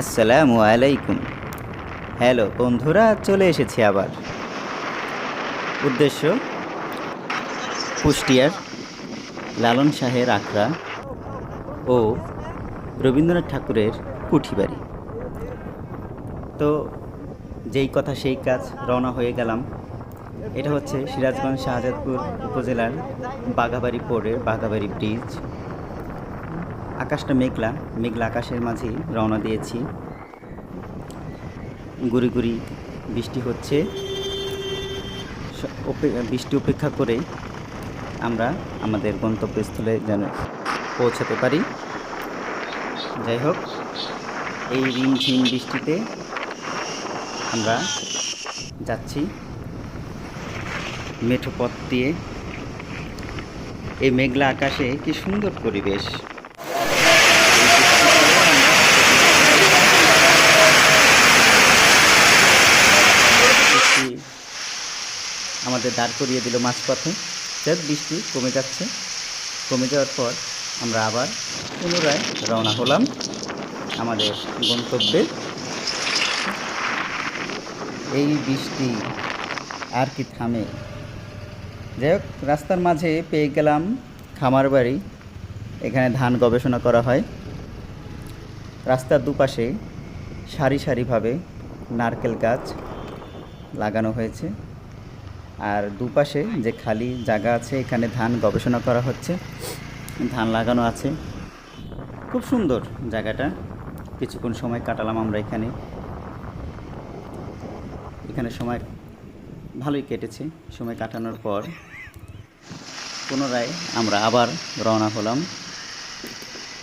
আসসালামু আলাইকুম। হ্যালো বন্ধুরা, চলে এসেছি আবার। উদ্দেশ্য, কুষ্টিয়ার লালন শাহের আখড়া ও রবীন্দ্রনাথ ঠাকুরের কুঠি বাড়ি তো যেই কথা সেই কাজ রওনা হয়ে গেলাম। এটা হচ্ছে সিরাজগঞ্জ শাহজাদপুর উপজেলার বাঘাবাড়ি পোর্টের বাঘাবাড়ি ব্রিজ। আকাশটা মেঘলা মেঘলা আকাশের মাঝেই রওনা দিয়েছি। গুড়ি গুড়ি বৃষ্টি হচ্ছে। বৃষ্টি উপেক্ষা করে আমরা আমাদের গন্তব্যস্থলে যেন পৌঁছাতে পারি। যাই হোক, এই রিমঝিম বৃষ্টিতে আমরা যাচ্ছি। মেঠো পথ দিয়ে। এই মেঘলা আকাশে কি সুন্দর পরিবেশ বৃষ্টি আমাদের দাঁড় করিয়ে দিল মাঝপথে। যাক বৃষ্টি কমে যাচ্ছে। কমে যাওয়ার পর আমরা আবার পুনরায় রওনা হলাম আমাদের গন্তব্যে। এই বৃষ্টি আর কি থামে। যাই হোক, রাস্তার মাঝে পেয়ে গেলাম খামার বাড়ি এখানে ধান গবেষণা করা হয়। রাস্তার দুপাশে সারি সারিভাবে নারকেল গাছ লাগানো হয়েছে। আর দুপাশে যে খালি জায়গা আছে, এখানে ধান গবেষণা করা হচ্ছে। ধান লাগানো আছে। খুব সুন্দর জায়গাটা। কিছুক্ষণ সময় কাটালাম আমরা এখানে। এখানে সময় ভালোই কেটেছে সময় কাটানোর পর। পুনরায় আমরা আবার রওনা হলাম।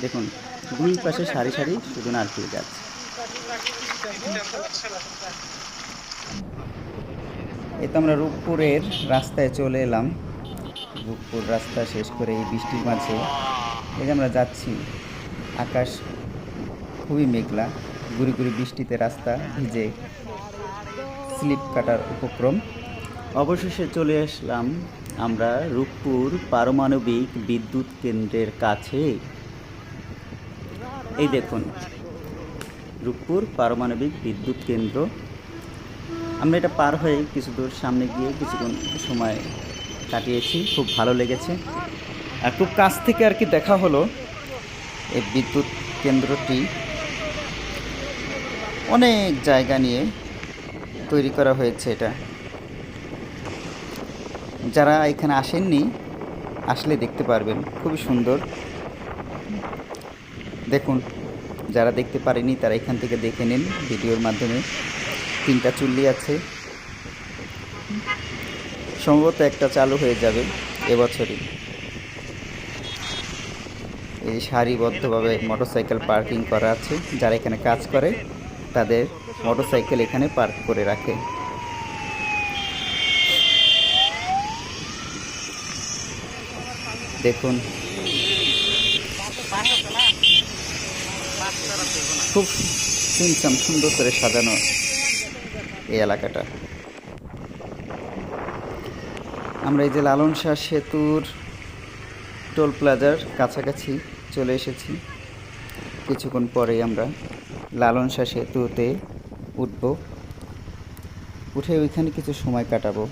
দেখুন, দুই পাশে সারি সারি শুধু নারকেল গাছ। এই তো আমরা রূপপুরের রাস্তায় চলে এলাম। রূপপুর রাস্তা শেষ করে এই বৃষ্টির মাঝে। এই যে আমরা যাচ্ছি, আকাশ খুবই মেঘলা, গুড়ি গুড়ি বৃষ্টিতে রাস্তা ভিজে স্লিপ কাটার উপক্রম। অবশেষে চলে আসলাম আমরা রূপপুর পারমাণবিক বিদ্যুৎ কেন্দ্রের কাছে। এই দেখুন, রূপপুর পারমাণবিক বিদ্যুৎ কেন্দ্র। আমরা এটা পার হয়ে কিছু দূর সামনে গিয়ে কিছুক্ষণ সময় কাটিয়েছি। খুব ভালো লেগেছে। আর খুব কাছ থেকে আর কি দেখা হলো এই বিদ্যুৎ কেন্দ্রটি। অনেক জায়গা নিয়ে তৈরি করা হয়েছে এটা। যারা এখানে আসেননি, আসলে দেখতে পারবেন। খুবই সুন্দর। দেখুন, যারা দেখতে পারেনি, তারা এখান থেকে দেখে নিন ভিডিওর মাধ্যমে। তিনটা চুল্লি আছে। সম্ভবত একটা চালু হয়ে যাবে এবছরই। এই সারিবদ্ধভাবে মোটরসাইকেল পার্কিং করা আছে। যারা এখানে কাজ করে, তাদের মোটরসাইকেল এখানে পার্ক করে রাখে। দেখুন। খুব সুন্দর করে সাজানো। এই এলাকাটা। আমরা এই যে লালন শাহ সেতুর টোল প্লাজার কাছাকাছি চলে এসেছি। কিছুক্ষণ পরেই আমরা লালন শাহ সেতুতে উঠব। উঠে ওইখানে কিছু সময় কাটাবো।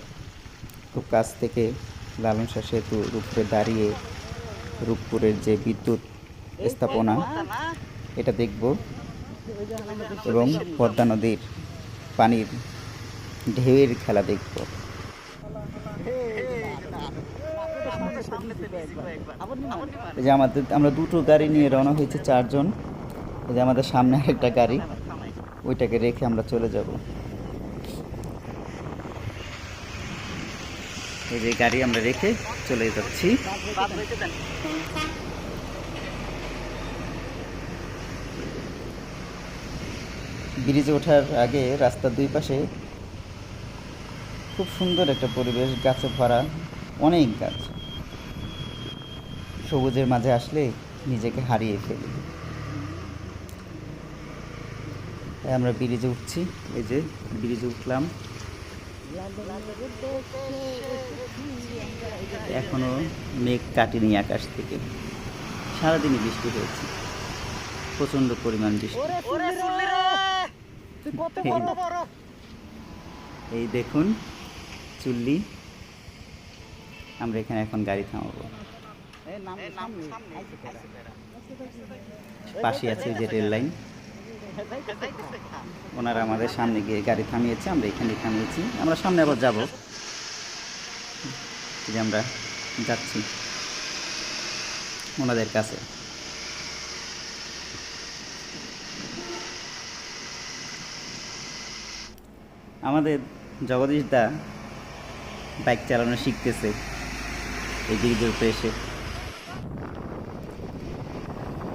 খুব কাছ থেকে লালন শাহ সেতু উপরে দাঁড়িয়ে রূপপুরের যে বিদ্যুৎ স্থাপনা, এটা দেখব এবং পদ্মা নদীর পানির ঢেউয়ের খেলা দেখব। যে আমাদের, আমরা দুটো গাড়ি নিয়ে রওনা হয়েছে, চারজন। এই যে আমাদের সামনে একটা গাড়ি, ওইটাকে রেখে আমরা চলে যাব। এই যে গাড়ি আমরা রেখে চলে যাচ্ছি। ব্রিজে ওঠার আগে রাস্তার দুই পাশে খুব সুন্দর একটা পরিবেশ, গাছে ভরা অনেক গাছ। সবুজের মাঝে আসলে নিজেকে হারিয়ে ফেলি। তাই আমরা ব্রিজে উঠছি, এই যে ব্রিজে উঠলাম। এখনও মেঘ কাটেনি আকাশ থেকে। সারাদিনই বৃষ্টি হয়েছে। প্রচণ্ড পরিমাণ বৃষ্টি। এই দেখুন চুল্লি। আমরা এখানে এখন গাড়ি থামাবো। পাশে আছে যে রেল লাইন। ওনারা আমাদের সামনে গিয়ে গাড়ি থামিয়েছে আমরা এখানে থামিয়েছি। আমরা সামনে আবার যাব। যে আমরা যাচ্ছি। ওনাদের কাছে। আমাদের জগদীশ দা বাইক চালানো শিখতেছে এই ব্রিজের উপরে এসে।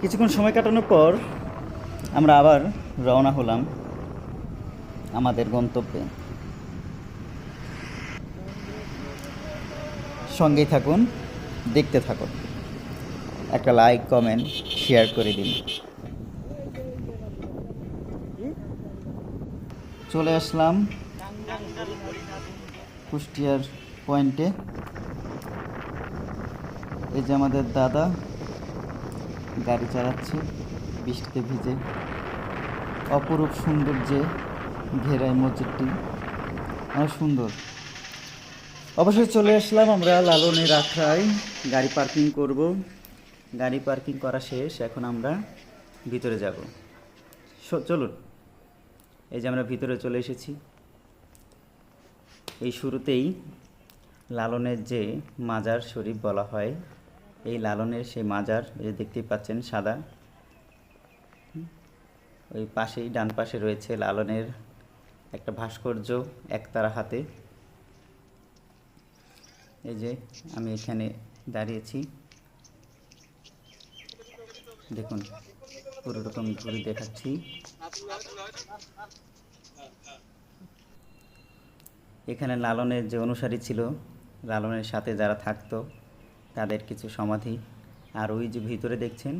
কিছুক্ষণ সময় কাটানোর পর আমরা আবার রওনা হলাম আমাদের গন্তব্যে। সঙ্গেই থাকুন, দেখতে থাকুন। একটা লাইক কমেন্ট শেয়ার করে দিন। চলে আসলাম কুষ্টিয়ার পয়েন্টে। এই যে আমাদের দাদা গাড়ি চালাচ্ছে, বৃষ্টিতে ভিজে। অপরূপ সৌন্দর্যে ঘেরায় মসজিদটি। অনেক সুন্দর। অবশ্যই চলে আসলাম আমরা লালনের আখড়ায় গাড়ি পার্কিং করব। গাড়ি পার্কিং করা শেষ, এখন আমরা ভিতরে যাব। চলুন। এই যে আমরা ভিতরে চলে এসেছি। এই শুরুতেই লালনের যে মাজার শরীফ বলা হয়, এই লালনের সেই মাজার, এই দেখতেই পাচ্ছেন সাদা। ওই পাশেই, ডান পাশে রয়েছে লালনের একটা ভাস্কর্য একতারা হাতে। এই যে আমি এখানে দাঁড়িয়েছি। দেখুন পুরো রকম ঘুরে দেখাচ্ছি। এখানে লালনের যে অনুসারী ছিল, লালনের সাথে যারা থাকতো, তাদের কিছু সমাধি। আর ওই যে ভিতরে দেখছেন,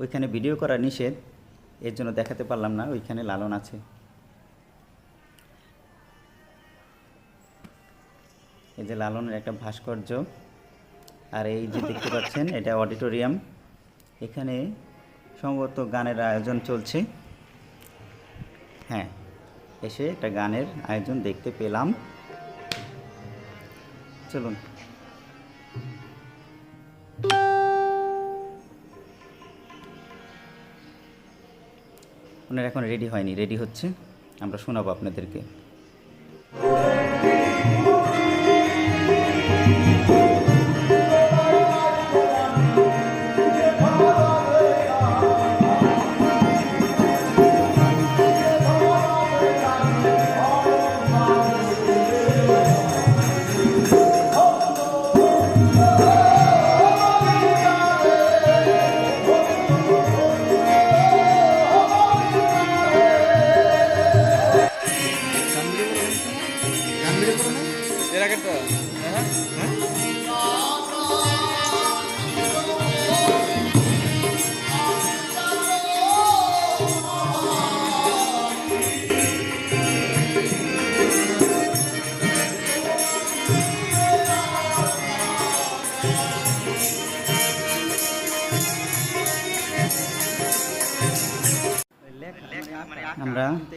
ওইখানে ভিডিও করা নিষেধ, এর জন্য দেখাতে পারলাম না, ওইখানে লালন আছে। এই যে লালনের একটা ভাস্কর্য, আর এই যে দেখতে পাচ্ছেন, এটা অডিটোরিয়াম। এখানে সম্ভবত গানের আয়োজন চলছে। হ্যাঁ এসে একটা গানের আয়োজন দেখতে পেলাম। চলুন। ওনার এখন রেডি হয়নি রেডি হচ্ছে। আমরা শোনাবো আপনাদেরকে।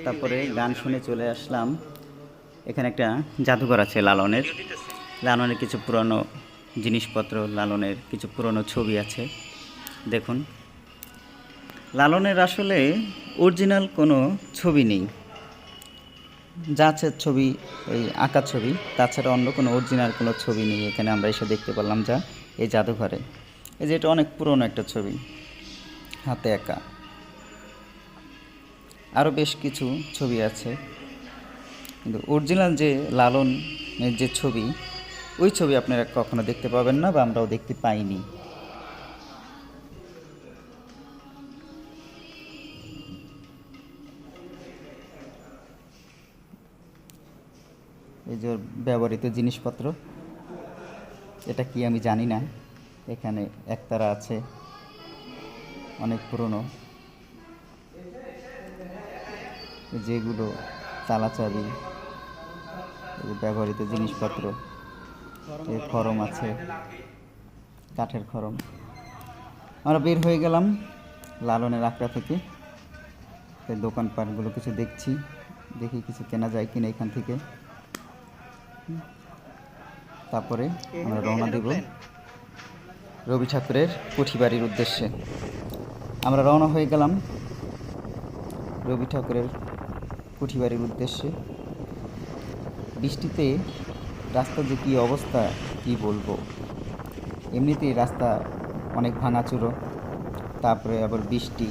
তারপরে গান শুনে চলে আসলাম। এখানে একটা জাদুঘর আছে লালনের। লালনের কিছু পুরনো জিনিসপত্র, লালনের কিছু পুরনো ছবি আছে। দেখুন। লালনের আসলে অরিজিনাল কোনো ছবি নেই। যা আছে ছবি ওই আঁকা ছবি, তাছাড়া অন্য কোনো অরিজিনাল কোনো ছবি নেই। এখানে আমরা এসে দেখতে পারলাম যা এই জাদুঘরে। এই যে এটা অনেক পুরনো একটা ছবি, হাতে আঁকা আরও বেশ কিছু ছবি আছে। কিন্তু অরিজিনাল যে লালনের যে ছবি, ওই ছবি আপনারা কখনো দেখতে পাবেন না বা আমরাও দেখতে পাইনি। এই যে ব্যবহৃত জিনিসপত্র, এটা কি আমি জানি না। এখানে একতারা আছে, অনেক পুরনো। যেগুলো যে ব্যবহৃত জিনিসপত্র খরম আছে, কাঠের খরম। আমরা বের হয়ে গেলাম লালনের আঁকড়া থেকে। এই দোকানপাটগুলো কিছু দেখছি, দেখি কিছু কেনা যায় কিনা এখান থেকে। তারপরে আমরা রওনা দেব রবি ঠাকুরের পুঁঠি বাড়ির উদ্দেশ্যে। আমরা রওনা হয়ে গেলাম রবি ঠাকুরের পুঁঠি বাড়ির উদ্দেশ্যে। বৃষ্টিতে রাস্তার যে কী অবস্থা, কি বলব? এমনিতেই রাস্তা অনেক ভাঙাচুরো, তারপরে আবার বৃষ্টি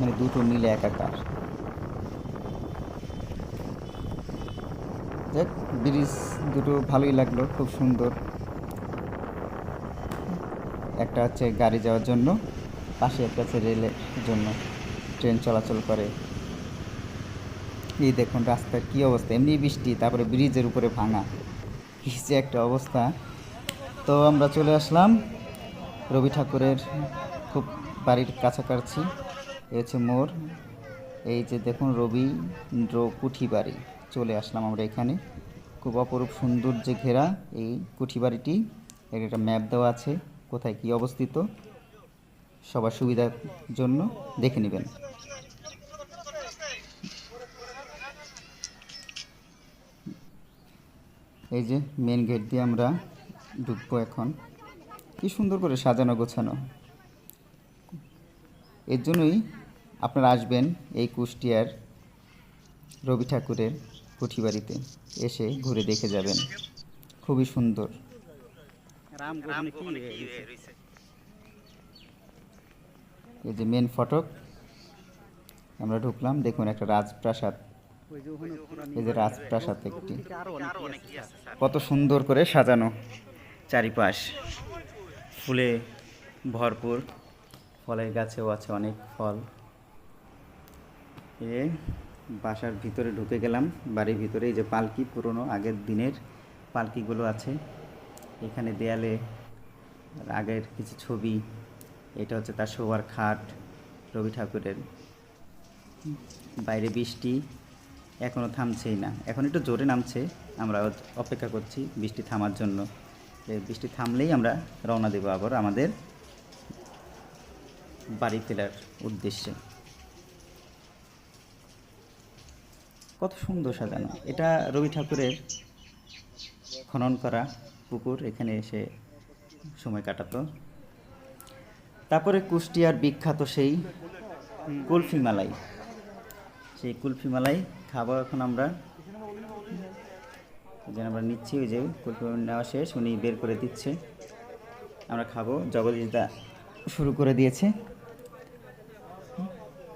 মানে দুটো মিলে একাকার। দেখ ব্রিজ দুটো ভালোই লাগল, খুব সুন্দর। একটা হচ্ছে গাড়ি যাওয়ার জন্য, পাশে একটা আছে রেলের জন্য। ট্রেন চলাচল করে। এই দেখুন রাস্তার কী অবস্থা, এমনি বৃষ্টি, তারপরে ব্রিজের উপরে ভাঙা। কী যে একটা অবস্থা। তো আমরা চলে আসলাম রবি ঠাকুরের খুব বাড়ির কাছাকাছি এ হচ্ছে মোর এই যে দেখুন রবীন্দ্র কুঠি বাড়ি, চলে আসলাম আমরা এখানে। খুব অপরূপ সুন্দর যে ঘেরা, এই কুঠি বাড়িটি একটা ম্যাপ দেওয়া আছে, কোথায় কি অবস্থিত, সবার সুবিধার জন্য দেখে নেবেন। এই যে মেন গেট দিয়ে আমরা ঢুকবো এখন। কি সুন্দর করে সাজানো গোছানো। এর জন্যই আপনারা আসবেন এই কুষ্টিয়ার রবি ঠাকুরের কুঠিবাড়িতে এসে ঘুরে দেখে যাবেন। খুবই সুন্দর। এই যে মেন ফটক। আমরা ঢুকলাম দেখুন একটা রাজপ্রাসাদ। এই যে রাজপ্রাসাদ একটি। কত সুন্দর করে সাজানো চারিপাশ। ফুলে ভরপুর। ফলের গাছেও আছে অনেক ফল। এ বাসার ভিতরে ঢুকে গেলাম। বাড়ির ভিতরে এই যে পালকি পুরনো আগের দিনের পালকিগুলো আছে। এখানে দেয়ালে আগের কিছু ছবি। এটা হচ্ছে তার শোয়ার খাট রবি ঠাকুরের। বাইরে বৃষ্টি। এখনও থামছেই না। এখন একটু জোরে নামছে। আমরা অপেক্ষা করছি বৃষ্টি থামার জন্য। বৃষ্টি থামলেই আমরা রওনা দেবো আবার আমাদের বাড়ি ফেরার উদ্দেশ্যে। কত সুন্দর সাজানো। এটা রবি ঠাকুরের খনন করা পুকুর, এখানে এসে সময় কাটাতো। তারপরে কুষ্টিয়ার বিখ্যাত সেই কুলফিমালাই। সেই কুলফি মালাই খাব এখন আমরা। যেন আমরা নিচ্ছি, ওই যে কুলফি নেওয়া শেষ, উনি বের করে দিচ্ছে। আমরা খাব জগদীশ দা শুরু করে দিয়েছে।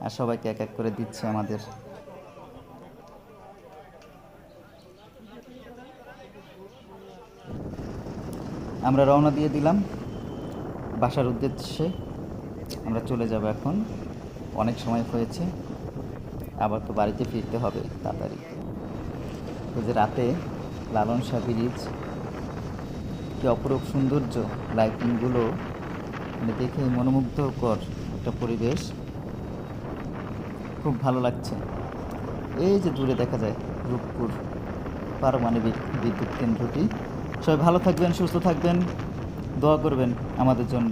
আর সবাইকে এক এক করে দিচ্ছে আমাদের। আমরা রওনা দিয়ে দিলাম। বাসার উদ্দেশ্যে আমরা চলে যাব এখন। অনেক সময় হয়েছে। আবার তো বাড়িতে ফিরতে হবে তাড়াতাড়ি। যে রাতে লালন শাহ ব্রিজ, কি অপরূপ সৌন্দর্য লাইটিংগুলো মানে দেখে মনোমুগ্ধকর একটা পরিবেশ। খুব ভালো লাগছে। এই যে দূরে দেখা যায় রূপপুর পারমাণবিক বিদ্যুৎ কেন্দ্রটি। সবাই ভালো থাকবেন, সুস্থ থাকবেন, দোয়া করবেন আমাদের জন্য।